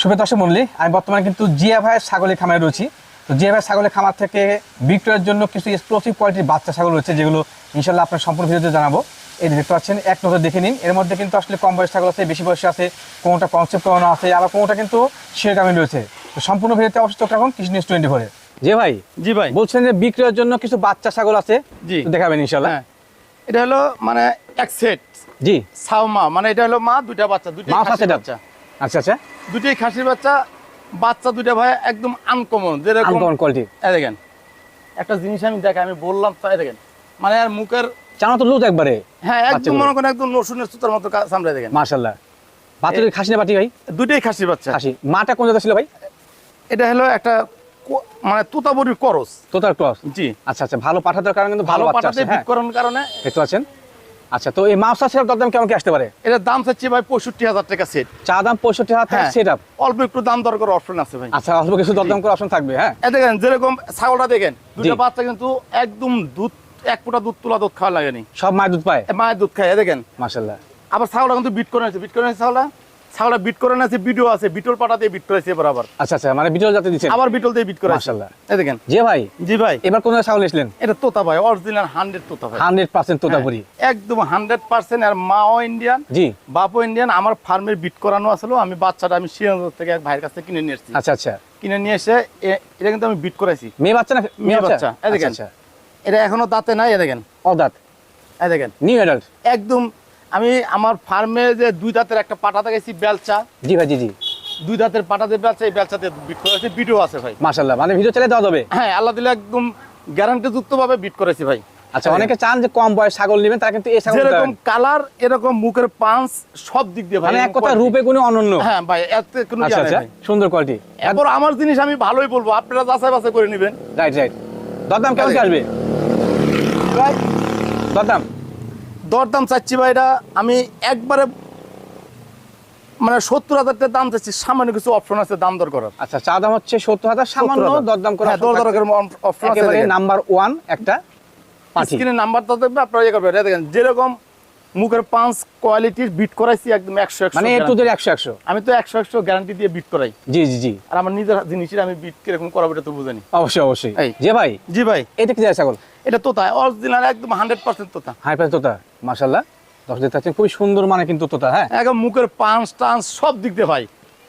শুভে দর্শক মন্ডলী আমি বর্তমানে কিন্তু জিয়া ভাইয়ের ছাগলের খামারে রয়েছি। তো জিয়া ভাইয়ের ছাগলের খামার থেকে বিক্রয়ের জন্য কিছু এক্সক্লুসিভ কোয়ালিটির বাচ্চা ছাগল রয়েছে যেগুলো ইনশাল্লাহ আপনার সম্পূর্ণ ভিডিওতে জানাব। এই দেখতে পাচ্ছেন এক নজর দেখে নিন। এর মধ্যে কিন্তু আসলে কম বয়স ছাগল আছে বেশি বয়সে আছে কোনোটা কনসেপ্ট করানো আছে আবার কোনোটা কিন্তু শিরকামি রয়েছে। তো সম্পূর্ণ ভিডিওতে অবশ্যই চোখ রাখুন কৃষ্ণ নিউজ টোয়েন্টি ফোরে জি ভাই জি ভাই। বলছেন যে বিক্রয়ের জন্য কিছু বাচ্চা ছাগল আছে জি। দেখাবেন ইনশাল্লাহ। হ্যাঁ। এটা হলো মানে এক সেট জি। ছাও মা মানে এটা হলো মা দুইটা বাচ্চা খাসির বাচ্চা। আচ্ছা আচ্ছা। খাসির বাচ্চা বাচ্চা দুইটা ভাই একদম আনকমন যেরকম আনকমন কোয়ালিটি এই দেখেন একটা জিনিস আমি দেখাই আমি বললাম তাই দেখেন। মানে আর মুখের চানা তো লুজ একবারে। হ্যাঁ একদম মনে করেন একদম রসুনের সুতার মতো সামনে দেখেন। বাচ্চাদের খাসি না বাটি ভাই? দুইটাই খাসির বাচ্চা। খাসি। মাটা কোন জায়গা ছিল ভাই? এটা হলো একটা মানে তুতাবরির করস। তোতার ক্রস। জি। আচ্ছা আচ্ছা ভালো পাঠাতে কারণে কিন্তু ভালো পাঠাতে হ্যাঁ। বিট করার কারণে দেখতে পাচ্ছেন? আচ্ছা তো এই মাউসা সেট দরদাম কেমন কি আসতে পারে? এটার দাম চাচ্ছি ভাই পঁয়ষট্টি হাজার টাকা সেট চা দাম পঁয়ষট্টি হাজার টাকা হ্যাঁ। সেট আপ অল্প একটু দাম দর করে অপশন আছে ভাই। আচ্ছা অল্প কিছু দরদাম করে অপশন থাকবে হ্যাঁ। এই দেখেন যেরকম ছাগলটা দেখেন দুটো। বাচ্চা কিন্তু একদম দুধ এক ফোঁটা দুধ তোলা দুধ খাওয়া লাগেনি। সব মায়ের দুধ পায়? মায়ের দুধ খায় এই দেখেন। মাশাআল্লাহ। আবার ছাগলটা কিন্তু বিট করে আছে বিট করে আছে ছাগলটা? ছাগলটা বিট করে নিয়েছে ভিডিও আছে বিটল পাটা দিয়ে বিট করেছে বরাবর আচ্ছা আচ্ছা মানে ভিডিও যাতে দিচ্ছেন? আবার বিটল দিয়ে বিট করে মাশাআল্লাহ। এ দেখেন। যে ভাই? জি ভাই। এবার কোন ছাগল এসলেন এটা তোতা ভাই অরিজিনাল হান্ড্রেড তোতা ভাই। হান্ড্রেড পার্সেন্ট তোতাপুরি হ্যাঁ, একদম হান্ড্রেড পার্সেন্ট আর মাও ইন্ডিয়ান জি। বাপও ইন্ডিয়ান আমার ফার্মের বিট করানো আসলো আমি বাচ্চাটা আমি শ্রীনগর থেকে এক ভাইয়ের কাছ কিনে নিয়ে এসেছি। আচ্ছা আচ্ছা। কিনে নিয়ে এসে এটা কিন্তু আমি বিট করাইছি। মেয়ে বাচ্চা না মেয়ে বাচ্চা, এই দেখেন। আচ্ছা এটা এখনও দাঁতে নাই এ দেখেন। অদাত। এ দেখেন। নিউ অ্যাডাল্ট একদম আমি আমার ফার্মে যে দুই দাঁতের একটা পাটা দেখাইছি বেলচা। জি ভাই জি জি। দুই দাঁতের পাটা দিয়ে বেলচা এই বেলচাতে বিট করেছি বিটও আছে ভাই। মাশাল্লাহ মানে ভিডিও চালিয়ে দেওয়া যাবে? হ্যাঁ আল্লাহ দিলে একদম গ্যারান্টি যুক্ত ভাবে বিট করেছি ভাই। আচ্ছা অনেকে চান যে কম বয়স ছাগল নেবেন তারা কিন্তু এই ছাগল পারেন। কালার এরকম মুখের পাঁচ সব দিক দিয়ে ভাই মানে এক এরকম কথা রূপে গুণে অনন্য। হ্যাঁ ভাই এত কোনো আচ্ছা আচ্ছা সুন্দর কোয়ালিটি এরপর আমার জিনিস আমি ভালোই বলব আপনারা যাচাই বাছাই করে নেবেন। রাইট রাইট দরদাম কেমন আসবে? ভাই। দরদাম? দরদাম চাচ্ছি ভাই এটা আমি একবারে মানে সত্তর হাজার টাকা দাম চাচ্ছি সামান্য কিছু অপশন আছে দাম দর করার। আচ্ছা চা দাম হচ্ছে সত্তর হাজার সামান্য দরদাম করে অপশন আছে নাম্বার ওয়ান একটা দেখবে আপনারা ইয়ে করবেন। দেখেন যেরকম মুখের পাঁচ কোয়ালিটির বিট করাইছি একদম একশো একশো মানে একশো একশো। আমি তো একশো একশো গ্যারান্টি দিয়ে বিট করাই। জি জি জি। আর আমার নিজের জিনিসের আমি বিট কীরকম করাবো এটা তো বুঝানি। অবশ্যই অবশ্যই। যে ভাই জি ভাই। এটা কি ছাগল? এটা তোতা অরিজিনাল একদম হান্ড্রেড পার্সেন্ট তোতা। প্রাইস তোতা মাশাল্লাহ দশ দেখতে পাচ্ছেন খুবই সুন্দর মানে কিন্তু তোতা হ্যাঁ? একদম মুখের পাঁচ টান্স সব দিক দিয়ে ভাই।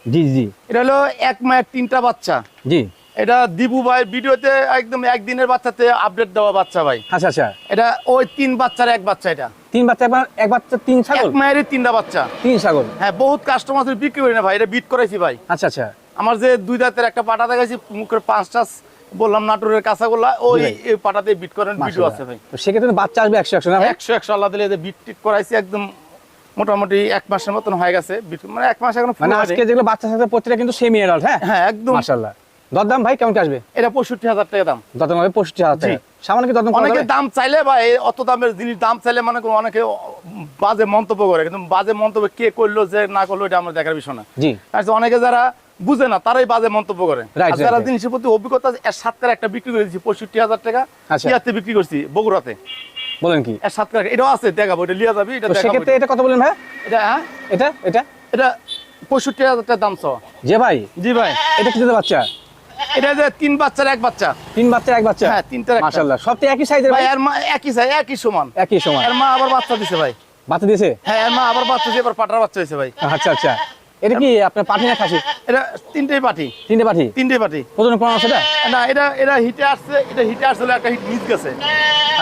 জি জি। এটা হলো এক মায়ের তিনটা বাচ্চা। জি। এটা দিবু ভাই ভিডিওতে একদম একদিনের বাচ্চাতে আপডেট দেওয়া বাচ্চা ভাই। আচ্ছা আচ্ছা। এটা ওই তিন বাচ্চার এক বাচ্চা এটা। তিন বাচ্চা একবার এক বাচ্চা তিন ছাগল? এক মায়েরই তিনটা বাচ্চা। তিন ছাগল? হ্যাঁ বহুত কাস্টমার বিক্রি করি না ভাই এটা বিট করাইছি ভাই। আচ্ছা আচ্ছা। আমার যে দুই দাঁতের একটা পাটা দেখাইছি মুখের পাঁচটা বললাম নাটোরের কাঁচাগোলা ওই ভাই। পাটাতে বিট করার ভিডিও আছে ভাই। তো সেক্ষেত্রে বাচ্চা আসবে একশো একশো একশো একশো আল্লাহ দিলে বিট টিট করাইছি একদম মোটামুটি এক মাসের মতন হয়ে গেছে। মানে এক মাস এখন মানে আজকে যেগুলো বাচ্চা কিন্তু সেমি এডাল্ট হ্যাঁ? হ্যাঁ একদম। দরদাম ভাই কেমন আসবে? এটা পঁয়ষট্টি হাজার টাকা দাম। দরদাম হবে পঁয়ষট্টি হাজার টাকা। সামান্য কি দরদাম অনেকে দাম চাইলে বা অত দামের জিনিস দাম চাইলে মানে অনেকে বাজে মন্তব্য করে কিন্তু বাজে মন্তব্য কে করল যে না করল এটা আমার দেখার বিষয় না। জি। অনেকে যারা বুঝে না তারাই বাজে মন্তব্য করে। যারা. জিনিসের প্রতি অভিজ্ঞতা এর সাতকার একটা বিক্রি করে দিচ্ছি পঁয়ষট্টি হাজার টাকা আচ্ছা। ইয়াতে বিক্রি করছি বগুড়াতে। বলেন কি? এর সাতকার এটাও আছে দেখাবো এটা লিয়া যাবি এটা সেক্ষেত্রে এটা কত বলেন ভাই? এটা হ্যাঁ? এটা এটা? এটা পঁয়ষট্টি হাজার টাকা দাম সহ। যে ভাই? জি ভাই। এটা কি বাচ্চা? এটা যে তিন বাচ্চার এক বাচ্চা। তিন বাচ্চা এক বাচ্চা? হ্যাঁ তিনটার একটা। মাশাল্লাহ সব তো একই সাইজের ভাই এর মা একই চাই একই সমান। একই সময় এর মা আবার বাচ্চা দিছে ভাই। বাচ্চা দিয়েছে? হ্যাঁ এর মা আবার বাচ্চা দিয়ে এবার পাটার বাচ্চা হয়েছে ভাই। আচ্ছা আচ্ছা। এটা কি আপনার না খাসি? এটা তিনটেই পাটি তিনটে পাটি ওজন কোন আছে এটা? না এটা এটা হিটে আসছে এটা হিটে একটা হিট মিস গেছে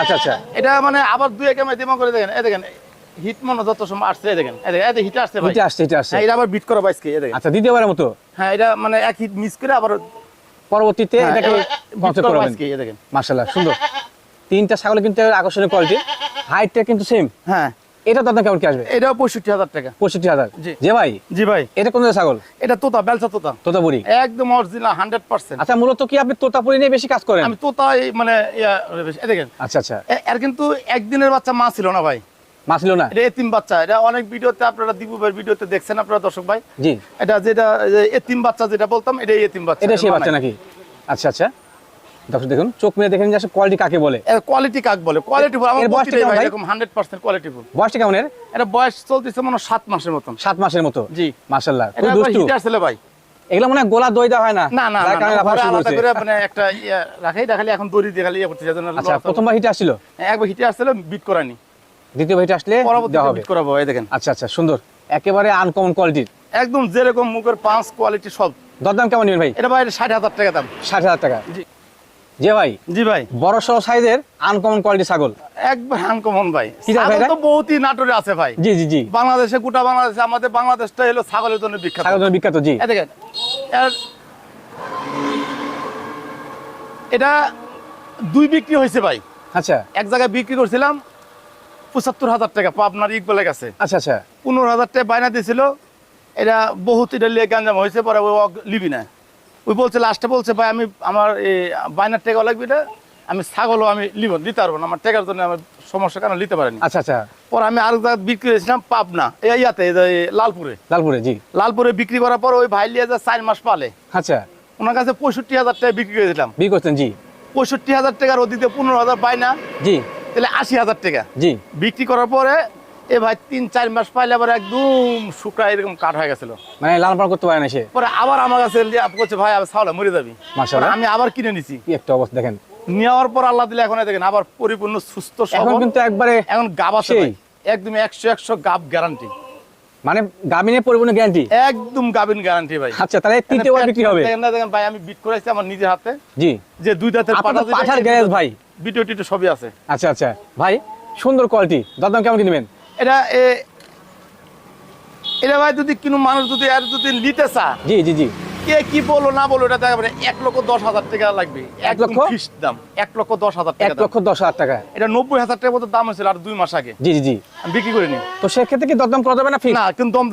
আচ্ছা আচ্ছা। এটা মানে আবার দুই একে দিমা করে দেখেন এই দেখেন হিট মনে যত সময় আসছে দেখেন হিটে আসছে আসছে এটা আসছে। হ্যাঁ এটা আবার বিট করা বাইসকে দেখেন। আচ্ছা দ্বিতীয়বারের মতো? হ্যাঁ এটা মানে এক হিট মিস করে আবার পরবর্তীতে হ্যাঁ, এটাকে কনসেপ্ট করবেন দেখেন। মাশাল্লাহ সুন্দর। তিনটা ছাগল কিন্তু আকর্ষণীয় কোয়ালিটি হাইটটা কিন্তু সেম হ্যাঁ। এটা দাম কেমন কি আসবে? এটাও পঁয়ষট্টি হাজার টাকা। পঁয়ষট্টি হাজার। জি। ভাই? জি ভাই। এটা কোন ছাগল? এটা তোতা বেলচা তোতা। তোতাপুরি একদম অরিজিনাল হান্ড্রেড পার্সেন্ট আচ্ছা মূলত কি আপনি তোতাপুরি নিয়ে বেশি কাজ করেন? আমি তোতা মানে দেখেন। আচ্ছা আচ্ছা। এর কিন্তু একদিনের বাচ্চা মা ছিল না ভাই। মা ছিল না? এটা এতিম বাচ্চা। এটা অনেক ভিডিওতে আপনারা ভিডিওতে দেখছেন আপনারা দর্শক ভাই। জি। এটা যেটা এতিম বাচ্চা যেটা বলতাম এটা এতিম বাচ্চা। এটা সেই বাচ্চা নাকি? আচ্ছা আচ্ছা। দর্শক দেখুন চোখ মেরে দেখেন যে আসলে কোয়ালিটি কাকে বলে। কোয়ালিটি কাক বলে? কোয়ালিটি ফুল আমার কেমন ভাই? এরকম হান্ড্রেড পার্সেন্ট কোয়ালিটি ফুল। কেমন এর? এটা বয়স চলতেছে মনে হয় সাত মাসের মতন। সাত মাসের মতো। জি। মাশাল্লাহ এটা খুব একবার দুষ্টু হিটার ছেলে ভাই। এগুলো মনে গোলা দই দেওয়া হয় না? না না আলাদা করে মানে একটা ইয়ে রাখাই দেখালি এখন দড়ি দিয়ে খালি ইয়ে করতে যাচ্ছে আচ্ছা প্রথমবার হিটে আসছিল? একবার হিটে আসছিল বিট করানি দ্বিতীয় হিটে আসলে দেওয়া হবে। বিট করাবো এই দেখেন। আচ্ছা আচ্ছা সুন্দর। একেবারে আনকমন কোয়ালিটির একদম যেরকম মুখের পাঁচ কোয়ালিটি সব। দরদাম কেমন নেবেন ভাই? এটা ভাই ষাট হাজার টাকা দাম। ষাট হাজার টাকা। জি। যে ভাই জি ভাই। বড় সড়ো সাইজের আনকমন কোয়ালিটি ছাগল। একবার আনকমন ভাই। ছাগল তো বহুতই নাটোরে আছে ভাই। জি জি জি। বাংলাদেশে গোটা বাংলাদেশে আমাদের বাংলাদেশটা হলো ছাগলের জন্য বিখ্যাত। ছাগল জন্য বিখ্যাত জি। দেখেন এটা দুই বিক্রি হয়েছে ভাই। আচ্ছা। এক জায়গায় বিক্রি করছিলাম পঁচাত্তর হাজার টাকা আপনার ইকবালের কাছে। আচ্ছা আচ্ছা। পনেরো হাজার টাকা বায়না দিয়েছিল। এটা বহুত এটা লিয়ে গাঞ্জাম হয়েছে পরে লিবি না। ওই বলছে লাস্টে বলছে ভাই আমি আমার এই বায়নার টাকা লাগবে এটা আমি ছাগলও আমি লিব দিতে পারব না আমার টাকার জন্য আমার সমস্যা কারণ নিতে পারিনি। আচ্ছা আচ্ছা। পরে আমি আরেক জায়গায় বিক্রি করেছিলাম পাবনা এই ইয়াতে লালপুরে। লালপুরে জি। লালপুরে বিক্রি করার পর ওই ভাই লিয়ে চার মাস পালে। আচ্ছা। ওনার কাছে পঁয়ষট্টি হাজার টাকা বিক্রি করেছিলাম। বিক্রি করছেন জি। পঁয়ষট্টি হাজার টাকার ওদিকে পনেরো হাজার বায়না জি। তাহলে আশি হাজার টাকা। জি। বিক্রি করার পরে এ ভাই তিন চার মাস পাইলে আবার একদম শুকরা এরকম কাঠ হয়ে গেছিল। মানে লাল পাল করতে পারে না সে? পরে আবার আমার কাছে ভাই আমি ছাওলা মরে যাবি। আমি আবার কিনে নিছি। কি একটা অবস্থা দেখেন। নেওয়ার পর আল্লাহ দিলে এখন দেখেন আবার পরিপূর্ণ সুস্থ এখন কিন্তু একবারে এখন গাব আছে একদম একশো একশো গাব গ্যারান্টি মানে পরিপূর্ণ গ্যারান্টি একদম গাবিন গ্যারান্টি ভাই। আচ্ছা তাহলে তিনটে বার বিক্রি হবে? দেখেন না দেখেন ভাই আমি বিট করেছি আমার নিজের হাতে। জি। যে দুই দাঁতের পাটা পাঠার গ্যারেজ ভাই। সবই আছে। আচ্ছা আচ্ছা। ভাই সুন্দর কোয়ালিটি দাম কেমন কিনবেন এটা এটা ভাই যদি কোনো মানুষ যদি আর যদি নিতে চা জি জি জি। কে কি বলো না বলো এটা দেখা এক লক্ষ দশ হাজার টাকা লাগবে। এক লক্ষ? দাম। এক লক্ষ দশ হাজার টাকা দাম। লক্ষ দশ হাজার টাকা। এটা নব্বই হাজার টাকার মতো দাম হয়েছিল আর দুই মাস আগে। জি জি বিক্রি করিনি। তো সেক্ষেত্রে কি দরদাম করা যাবে না ফিক্স না কিন্তু দম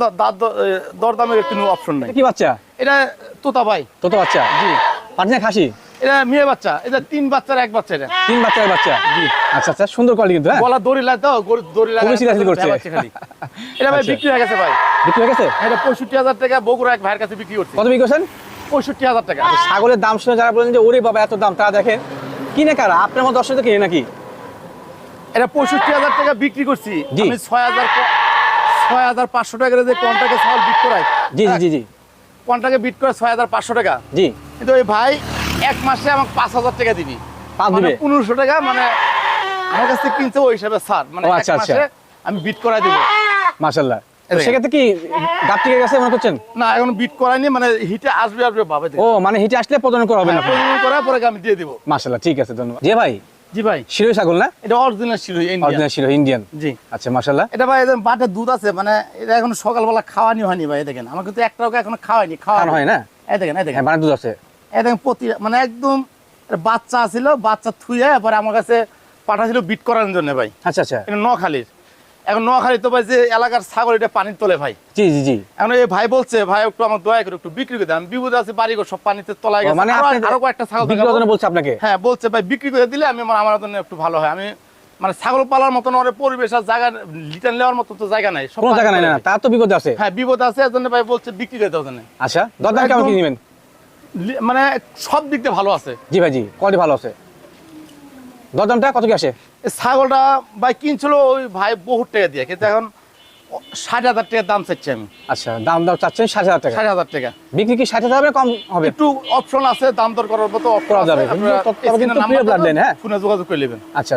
দরদামের কোনো অপশন নাই। কি বাচ্চা? এটা তোতা ভাই। তো তো বাচ্চা? জি। খাসি? এটা মেয়ে বাচ্চা এটা তিন বাচ্চার এক বাচ্চা এটা। তিন বাচ্চার বাচ্চা? জি। আচ্ছা আচ্ছা সুন্দর কোয়ালিটি কিন্তু হ্যাঁ? গলা দড়ি লাগে তো দড়ি লাগে খুবই seriously করছে। এটা ভাই আচ্ছা। বিক্রি হয়ে গেছে ভাই। বিক্রি হয়ে গেছে? এটা পঁয়ষট্টি হাজার টাকা বগুড়া এক ভাইয়ের কাছে বিক্রি করছে। কত বিক্রি করছেন? পঁয়ষট্টি হাজার টাকা। ছাগলের দাম শুনে যারা বলেন যে ওরে বাবা এত দাম তারা দেখেন কিনে কারা? আপনার মতো দর্শক কিনে নাকি? এটা পঁয়ষট্টি হাজার টাকা বিক্রি করছি। আমি ছয় হাজার ছয় হাজার পাঁচশো টাকা যে কন্টাকে চাউল বিট করাই জি জি জি জি। কন্টাকে বিট করে ছয় হাজার পাঁচশো টাকা? জি। কিন্তু ওই ভাই এক মাসে আমাকে পাঁচ হাজার টাকা দিবি। মানে পনেরোশো টাকা মানে আমার কাছ থেকে কিনছে ওই হিসাবে ছাড়। মানে আচ্ছা, আচ্ছা। আমি বিট করাই দিব। সেক্ষেত্রে কি গাপ গেছে মনে করছেন? না এখন বিট করাইনি মানে হিটে আসবে আসবে ভাবে ও মানে হিটে আসলে প্রদান করা হবে না করার পরে আমি দিয়ে দিব। মাশাল্লাহ ঠিক আছে ধন্যবাদ। যে ভাই? জি ভাই। শিরোই ছাগল না? এটা অরিজিনাল ছিল ইন্ডিয়া অরিজিনাল শিরো ইন্ডিয়ান জি। আচ্ছা এটা ভাই দুধ আছে মানে এটা এখন সকালবেলা খাওয়ানি হয়নি ভাই দেখেন। আমার কিন্তু একটাও এখনও খাওয়াইনি খাওয়ানো হয় না? এই দেখেন এই দেখেন। হ্যাঁ মানে দুধ আছে। দেখেন প্রতি মানে একদম বাচ্চা ছিল বাচ্চা থুয়ে পরে আমার কাছে পাঠাছিল বিট করার জন্য ভাই। আচ্ছা আচ্ছা। এটা নোয়াখালীর। এখন নোয়াখালী তো ভাই যে এলাকার ছাগল এটা পানির তোলে ভাই। জি জি জি। এখন এই ভাই বলছে ভাই একটু আমার দয়া করে একটু বিক্রি করে দেন। আমি বিপদে আছে বাড়ি সব পানিতে তলায় গেছে। মানে আরো- কয়েকটা ছাগল বিক্রি করার বলছে আপনাকে? হ্যাঁ বলছে ভাই বিক্রি করে দিলে আমি আমার আমার জন্য একটু ভালো হয়। আমি মানে ছাগল পালার মতন অনেক পরিবেশ আর জায়গা লিটার নেওয়ার মতো তো জায়গা নাই। সব জায়গা নাই না। তার তো বিপদ আছে। হ্যাঁ বিপদ আছে এর জন্য ভাই বলছে বিক্রি করে দেওয়ার জন্য। আচ্ছা দরদাম কেমন কি নেবেন? মানে সব দিক দিয়ে ভালো আছে। জি ভাই জি কোয়ালিটি ভালো আছে। দরদামটা কত কি আসে? এই ছাগলটা ভাই কিনছিল ওই ভাই বহুত টাকা দিয়ে কিন্তু এখন ষাট হাজার টাকার দাম চাচ্ছি আমি। আচ্ছা দাম দাম চাচ্ছেন ষাট হাজার টাকা? ষাট হাজার টাকা। বিক্রি কি ষাট হাজার কম হবে? একটু অপশন আছে দাম দর করার মতো করা আছে। যাবে। আপনারা তবে কিন্তু প্রিয় blood হ্যাঁ? ফোনে যোগাযোগ করে নেবেন। আচ্ছা আচ্ছা।